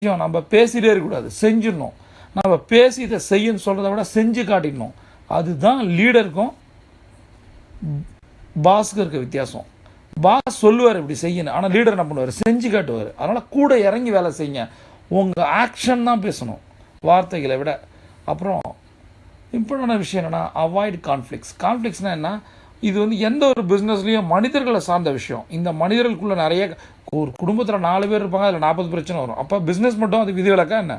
விஷயம் நம்ம பேசிட்டே இருக்கக்கூடாது. செஞ்சிடணும். நம்ம பேசி இதை செய்யன்னு சொல்கிறத விட செஞ்சு காட்டிடணும். அதுதான் லீடருக்கும் பாஸுக்கு இருக்க வித்தியாசம். பாஸ் சொல்லுவார் இப்படி செய்யணும். ஆனால் லீடர் என்ன பண்ணுவார்? செஞ்சு காட்டுவார். அதனால் கூட இறங்கி வேலை செய்யுங்க. உங்கள் ஆக்ஷன் தான் பேசணும். வார்த்தைகளை விட. அப்புறம் இம்பார்ட்டண்டான விஷயம் என்னென்னா அவாய்ட் கான்ஃப்ளிக்ஸ் கான்ஃப்ளிக்ஸ்னால் என்ன? இது வந்து எந்த ஒரு பிஸ்னஸ்லேயும் மனிதர்களை சார்ந்த விஷயம். இந்த மனிதர்களுக்குள்ள நிறைய ஒரு குடும்பத்தில் நாலு பேர் இருப்பாங்க அதில் நாற்பது பிரச்சனை வரும். அப்போ பிஸ்னஸ் மட்டும் அது விதிவிலக்கா என்ன?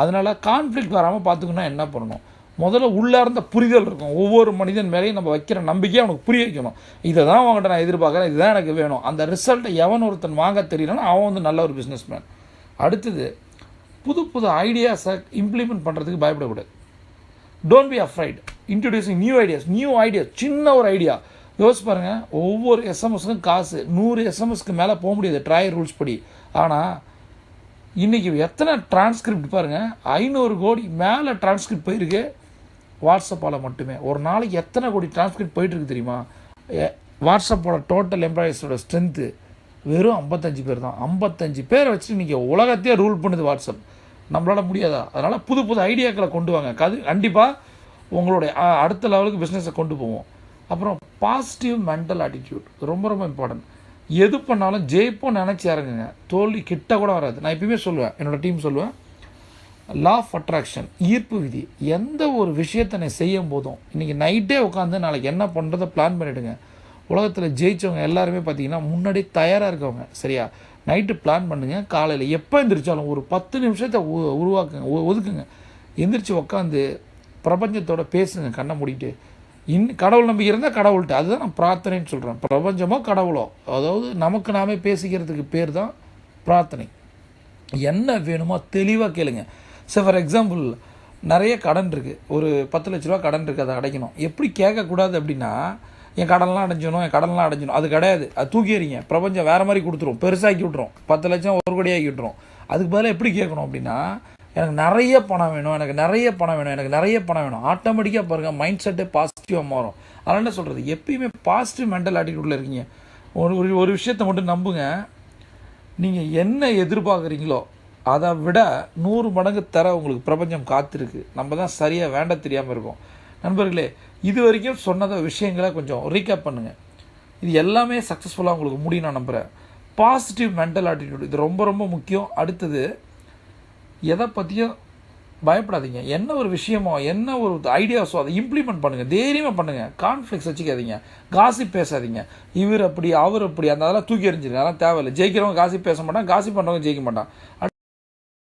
அதனால் கான்ஃப்ளிக் வராமல் பார்த்துக்கணும்னா என்ன பண்ணணும்? முதல்ல உள்ளார்ந்த புரிதல் இருக்கும். ஒவ்வொரு மனிதன் மேலேயும் நம்ம வைக்கிற நம்பிக்கையை அவனுக்கு புரிய வைக்கணும். இதை தான் அவங்ககிட்ட நான் எதிர்பார்க்குறேன். இதுதான் எனக்கு வேணும். அந்த ரிசல்ட்டை எவன் ஒருத்தன் வாங்க தெரியலன்னா அவன் வந்து நல்ல ஒரு பிஸ்னஸ்மேன் அடுத்தது புது புது ஐடியாஸை இம்ப்ளிமெண்ட் பண்ணுறதுக்கு பயப்படக்கூடாது. Don't be afraid introducing new ideas new idea சின்ன ஒரு ஐடியா யோசிச்சு பாருங்க ஒவ்வொரு எஸ்எம்எஸ்க்கும் காசு நூறு எஸ்எம்எஸ்க்கு மேலே போக முடியாது ட்ராயல் ரூல்ஸ் படி. ஆனால் இன்றைக்கி எத்தனை டிரான்ஸ்கிரிப்ட் பாருங்கள் ஐநூறு கோடி மேலே டிரான்ஸ்கிரிப்ட் போயிருக்கு வாட்ஸ்அப்பால் மட்டுமே. ஒரு நாளைக்கு எத்தனை கோடி டிரான்ஸ்கிரிப்ட் போயிட்டுருக்கு தெரியுமா? வாட்ஸ்அப்போட டோட்டல் எம்ப்ளாயிஸோட ஸ்ட்ரென்த்து வெறும் ஐம்பத்தஞ்சு பேர் தான். ஐம்பத்தஞ்சு பேரை வச்சு இன்றைக்கி உலகத்தையே ரூல் பண்ணுது வாட்ஸ்அப் நம்மளால் முடியாதா? அதனால் புது புது ஐடியாக்களை கொண்டு வாங்க. கது கண்டிப்பாக உங்களுடைய அடுத்த லெவலுக்கு பிஸ்னஸை கொண்டு போவோம். அப்புறம் பாசிட்டிவ் மென்டல் ஆட்டிடியூட் ரொம்ப ரொம்ப இம்பார்ட்டன்ட் எது பண்ணாலும் ஜெயிப்போம் நினச்சி இறங்குங்க. தோல்வி கிட்ட கூட வராது. நான் எப்பயுமே சொல்லுவேன். என்னோட டீம் சொல்லுவேன். லா ஆஃப் அட்ராக்ஷன் ஈர்ப்பு விதி. எந்த ஒரு விஷயத்தை நான் செய்யும் போதும் இன்றைக்கி நைட்டே உட்காந்து நாளைக்கு என்ன பண்ணுறதை பிளான் பண்ணிவிடுங்க உலகத்தில் ஜெயிச்சவங்க எல்லாருமே பார்த்தீங்கன்னா முன்னாடி தயாராக இருக்கவங்க. சரியா? நைட்டு பிளான் பண்ணுங்க. காலையில் எப்போ எந்திரிச்சாலும் ஒரு பத்து நிமிஷத்தை உ- உருவாக்குங்க. ஒதுக்குங்க. எந்திரிச்சு உட்காந்து பிரபஞ்சத்தோட பேசுங்க. கண்ணை மூடிட்டு. இன் கடவுள் நம்பிக்கை இருந்தால் கடவுள்கிட்ட. அதுதான் நான் பிரார்த்தனைன்னு சொல்கிறேன் பிரபஞ்சமோ கடவுளோ. அதாவது நமக்கு நாமே பேசிக்கிறதுக்கு பேர் தான் பிரார்த்தனை. என்ன வேணுமோ தெளிவாக கேளுங்க. சரி ஃபார் எக்ஸாம்பிள் நிறைய கடன் இருக்குது ஒரு பத்து லட்ச ரூபா கடன் இருக்குது அதை அடைக்கணும். எப்படி கேட்கக்கூடாது அப்படின்னா என் கடன்லாம் அடைஞ்சணும் என் கடன்லாம் அடைஞ்சணும் அது கிடையாது. அது தூக்கி எறிங்க பிரபஞ்சம் வேறு மாதிரி கொடுத்துரும். பெருசாக்கி விட்ரும் பத்து லட்சம் ஒரு கோடியாக்கி விட்ரும் அதுக்கு பதிலாக எப்படி கேட்கணும் அப்படின்னா எனக்கு நிறைய பணம் வேணும் எனக்கு நிறைய பணம் வேணும் எனக்கு நிறைய பணம் வேணும். ஆட்டோமேட்டிக்காக பாருங்கள் மைண்ட் செட்டே பாசிட்டிவாக மாறும். அதனால் என்ன சொல்கிறது எப்பயுமே பாசிட்டிவ் மென்டல் ஆட்டிடியூடில் இருக்கீங்க. ஒரு ஒரு ஒரு விஷயத்தை மட்டும் நம்புங்க. நீங்கள் என்ன எதிர்பார்க்குறீங்களோ அதை விட நூறு மடங்கு தர உங்களுக்கு பிரபஞ்சம் காத்திருக்கு. நம்ம தான் சரியாக வேண்ட தெரியாமல் இருக்கோம். நண்பர்களே இது வரைக்கும் சொன்னத விஷயங்களை கொஞ்சம் ரீகேப் பண்ணுங்கள் இது எல்லாமே சக்ஸஸ்ஃபுல்லாக உங்களுக்கு முடியும் நான் நம்புகிறேன் பாசிட்டிவ் மென்டல் ஆட்டிடியூட் இது ரொம்ப ரொம்ப முக்கியம். அடுத்தது எதை பற்றியும் பயப்படாதீங்க. என்ன ஒரு விஷயமோ என்ன ஒரு ஐடியாஸோ அதை இம்ப்ளிமெண்ட் பண்ணுங்கள் தைரியமாக பண்ணுங்கள் கான்ஃப்ளிக்ஸ் வச்சுக்காதீங்க. காசி பேசாதீங்க. இவர் அப்படி அவர் அப்படி அந்த அதெல்லாம் தூக்கி எறிஞ்சிருங்க. அதெல்லாம் தேவையில்லை. ஜெயிக்கிறவங்க காசி பேச மாட்டான் காசி பண்ணுறவங்க ஜெயிக்க மாட்டான்